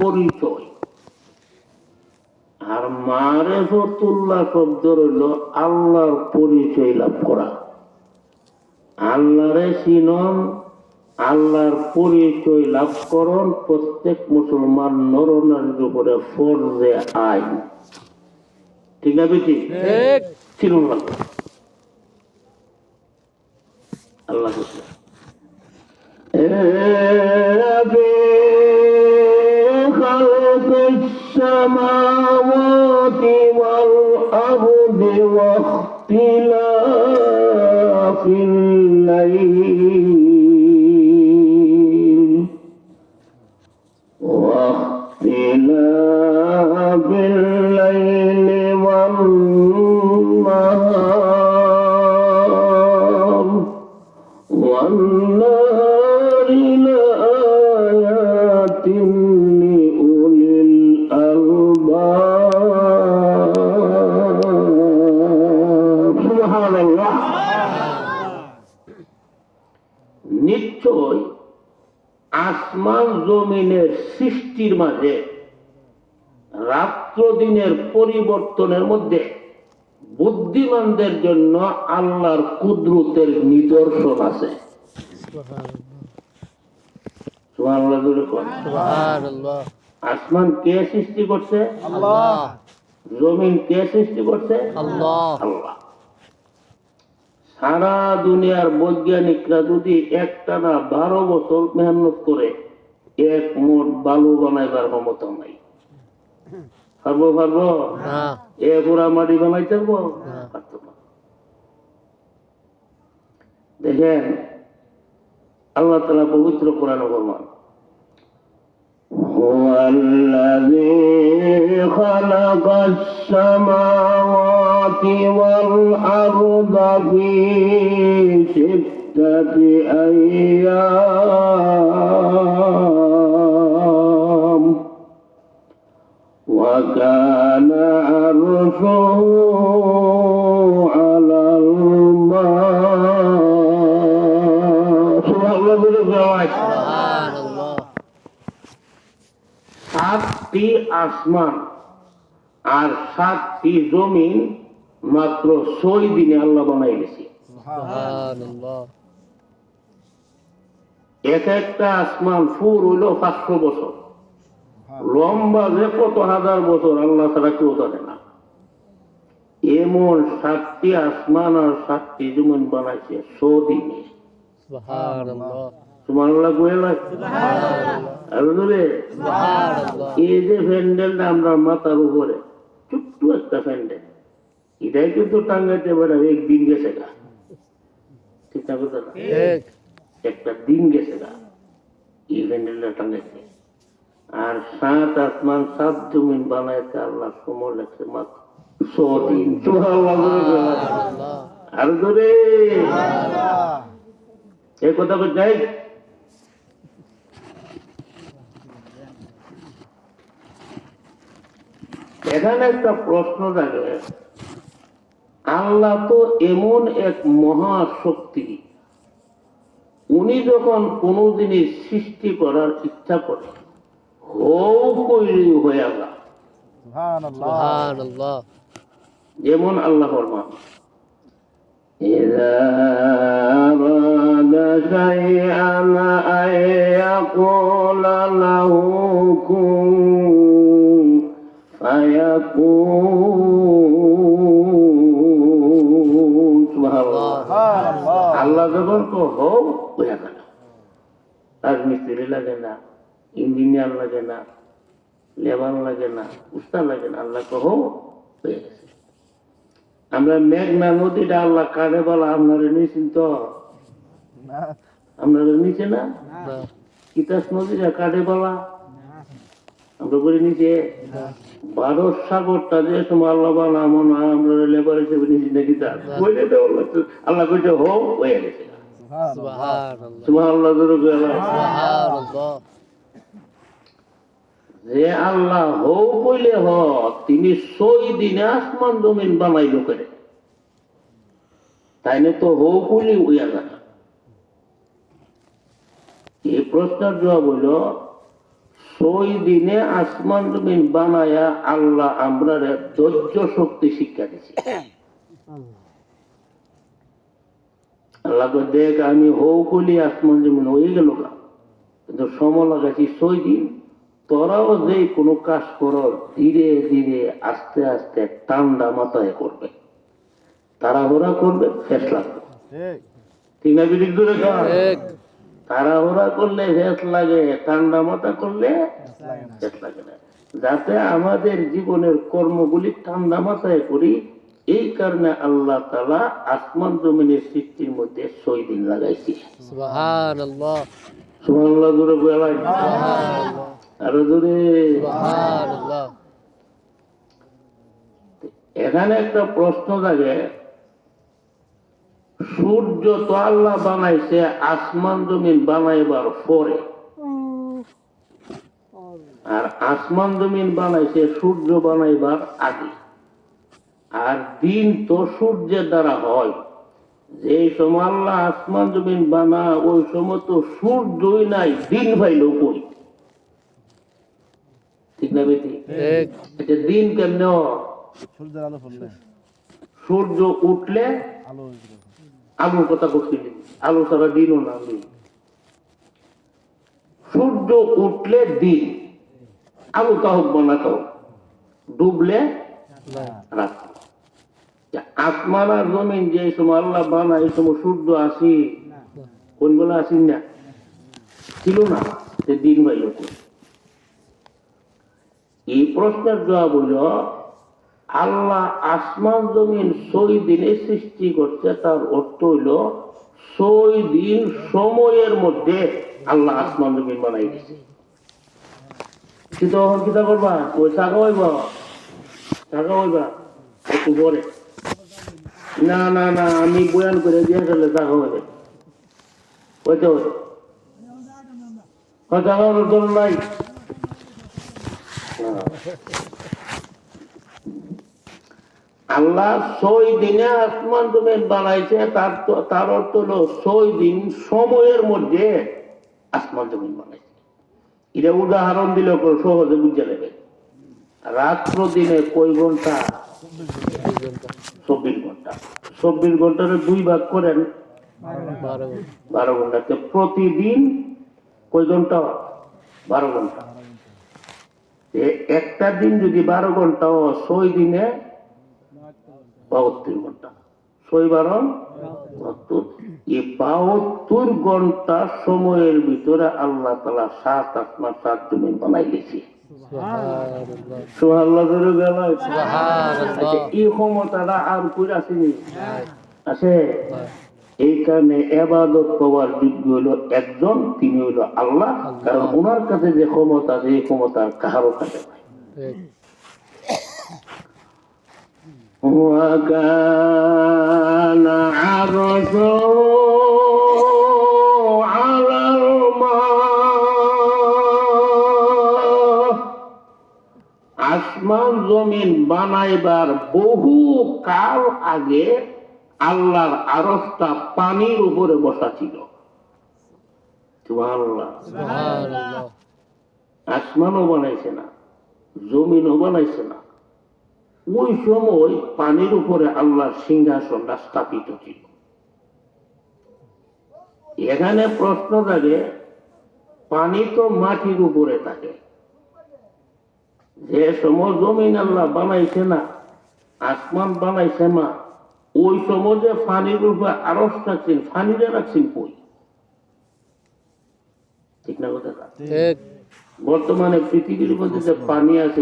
পরিচয়। আর মারেফতুল্লাহ শব্দ রইল আল্লাহর পরিচয় লাভ করা। আল্লাহরে চিনন আল্লাহর পরিচয় লাভ করন প্রত্যেক মুসলমান নরনারীর উপরে ফরজে আইন। ঠিক আছে ঠিক। চিনুন আল্লাহ হাফেজ। في خلق السماوات والأرض واختلاف الليل واختلاف الليل নিশ্চয় আসমান জমিনের সৃষ্টির মাঝে রাত্র দিনের পরিবর্তনের মধ্যে বুদ্ধিমানদের জন্য আল্লাহর কুদরতের নিদর্শন আছে। আসমান কে সৃষ্টি করছে? জমিন কে সৃষ্টি করছে? আল্লাহ। আল্লাহ। সারা দুনিয়ার বৈজ্ঞানিকরা যদি একটানা বারো বছর মেহনত করে এক মোট বালু বানাইবার ক্ষমতা নাই পারবো পারবো না এ পুরা মাটি বানাইতে পারবো না। পারতো না। দেখেন আল্লাহ তালা পবিত্র কোরআন ফরমান هو الذي خلق السماوات والأرض في ستة أيام وكان عرشه على الماء سبحان الله بالفواحش সুবহানাল্লাহ সাতটি আসমান আর সাতটি জমিন মাত্র ছয় দিনে আল্লাহ বানাই গেছে এক একটা আসমান ফুর হইল পাঁচশো বছর। লম্বা যে কত হাজার বছর আল্লাহ ছাড়া কেউ জানে না। এমন সাতটি আসমান আর সাতটি জমিন বানাইছে সদিনে গোয়েলা সুবহানাল্লাহ। এই যে প্যান্ডেলটা আমরা মাথার উপরে ছোট্ট একটা প্যান্ডেল। এটাই কিন্তু টাঙ্গাইতে পারে একদিন গেছে গা ঠিক না কথা একটা দিন গেছে গা এই প্যান্ডেলটা টাঙ্গাইতে আর সাত আসমান সাত জমিন বানাইতে আল্লাহ সময় লাগছে মাত্র ছদিন আর ধরে এই কথা যাই এখানে একটা প্রশ্ন থাকে আল্লাহ তো এমন এক মহাশক্তি উনি যখন কোনো জিনিস সৃষ্টি করার ইচ্ছা করে হৌ কইলি হয়ে গা সুবহানাল্লাহ যেমন আল্লাহ ফরমান إذا أراد شيئا أن يقول له كن فيكون আল্লাহ যখন তো হোক হয়ে গেল। রাজমিস্ত্রি লাগে না ইঞ্জিনিয়ার লাগে না লেবার লাগে না উস্তাদ লাগে না আল্লাহ হোক হয়ে গেছে। আমরা মেঘনা নদীটা আল্লাহ কারে বলা আপনারা নিয়েছেন তো? আপনারা নিচে না? না। কিতাস নদীটা কাটে বলা? আমরা করে নিচে ভারত সাগরটা যে তোমার আল্লাহ বলা মনে হয় আমরা লেবার হিসেবে নিচে নাকি তা বলে তো আল্লাহ কইছে হোক হয়ে গেছে। তোমার আল্লাহ ধরে যে আল্লাহ হৌ কইলে হ তিনি সই দিনে আসমান জমিন বানাইল করে। তাই না তো হৌ কইলে উইয়া জানা এই প্রশ্নের জবাব হইল ছয় দিনে আসমান জমিন বানায়া আল্লাহ আমরা ধৈর্য শক্তি শিক্ষা দিছি। আল্লাহ দেখ আমি হৌ কলি আসমান জমিন হয়ে গেল না কিন্তু সময় লাগাইছি ছয় দিন। তোরাও যে কোনো কাজ করো ধীরে ধীরে আস্তে আস্তে ঠান্ডা মাথায় করবে। তাড়াহুড়া করবে শেষ লাগবে ঠিক। না বিদিক দূরে তাড়াহুড়া করলে শেষ লাগে ঠান্ডা মাথা করলে শেষ লাগে না। যাতে আমাদের জীবনের কর্মগুলি ঠান্ডা মাথায় করি এই কারণে আল্লাহ তালা আসমান জমিনের সৃষ্টির মধ্যে ছয় দিন লাগাইছি। সুবহানাল্লাহ। সুবহানাল্লাহ জোরে বলাই আরও জোরে। এখানে একটা প্রশ্ন থাকে সূর্য তো আল্লাহ বানাইছে আসমান জমিন বানাইবার পরে। আর আসমান জমিন বানাইছে সূর্য বানাইবার আগে। আর দিন তো সূর্যের দ্বারা হয়। যে সময় আল্লাহ আসমান জমিন বানা ওই সময় তো সূর্যই নাই দিন ভাইল কই ঠিক না বেটি? এক আচ্ছা দিন কেমনে সূর্যের আলো সূর্য উঠলে আলো আলুর কথা বলছিলেন আলু ছাড়া দিনও না সূর্য উঠলে দিন। আলু কাহক বানা কাহ ডুবলে রাত। আসমান আর জমিন যে সময় আল্লাহ বানা এই সময় সূর্য আসি কোন বলে আসিন না? ছিল না সে দিন বাইল এই প্রশ্নের জবাব হইল আল্লাহ আসমান জমিন ছয় দিনে সৃষ্টি করছে, তার অর্থ হইল ছয় দিন সময়ের মধ্যে আল্লাহ আসমান জমিন বানাই দিছে। তখন কিতা করবা, ওই টাকা হইব? টাকা হইবা? একটু পরে। না না না, আমি বয়ান করে দিয়ে গেলে টাকা হইবে। হইতে হইতে টাকা হওয়ার নাই। আল্লাহ ছয় দিনে আসমান জমিন বানাইছে তার তার অর্থ হলো ছয় দিন সময়ের মধ্যে আসমান জমিন বানাইছে। এটা উদাহরণ দিলে সহজে বুঝে নেবে রাত্র দিনে কয় ঘণ্টা? চব্বিশ ঘণ্টা। চব্বিশ ঘণ্টার দুই ভাগ করেন। বারো ঘন্টাতে প্রতিদিন কয় ঘণ্টা? বারো ঘণ্টা। একটা দিন যদি বারো ঘণ্টা ছয় দিনে বাহাত্তর ঘণ্টা। ছয় বারো বাহাত্তর। এই বাহাত্তর ঘণ্টা সময়ের ভিতরে আল্লাহ তালা সাত আসমান সাত জমিন বানাই গেল। আচ্ছা, এই ক্ষমতাটা আর আসেনি আছে এই কারণে এবাদত পাওয়ার যোগ্য হলো একজন তিনি হইল আল্লাহ। কারণ ওনার কাছে যে ক্ষমতা আছে এই ক্ষমতা আর কাহারও কাছে নাই। وكان عرشه على الماء আসমান জমিন বানাইবার বহু কাল আগে আল্লাহর আরসটা পানির উপরে বসা ছিল সুবহানাল্লাহ। সুবহানাল্লাহ আসমানও বানাইছে না জমিনও বানাইছে না ওই সময় পানির উপরে আল্লাহর সিংহাসনটা স্থাপিত ছিল। এখানে প্রশ্ন থাকে পানি তো মাটির উপরে থাকে। যে সময় জমিন আল্লাহ বানাইছে না আসমান বানাইছে না ওই সময় যে পানির উপরে আরস রাখছেন পানিরে রাখছেন কই? ঠিক না কথা? বর্তমানে পৃথিবীর মধ্যে যে পানি আছে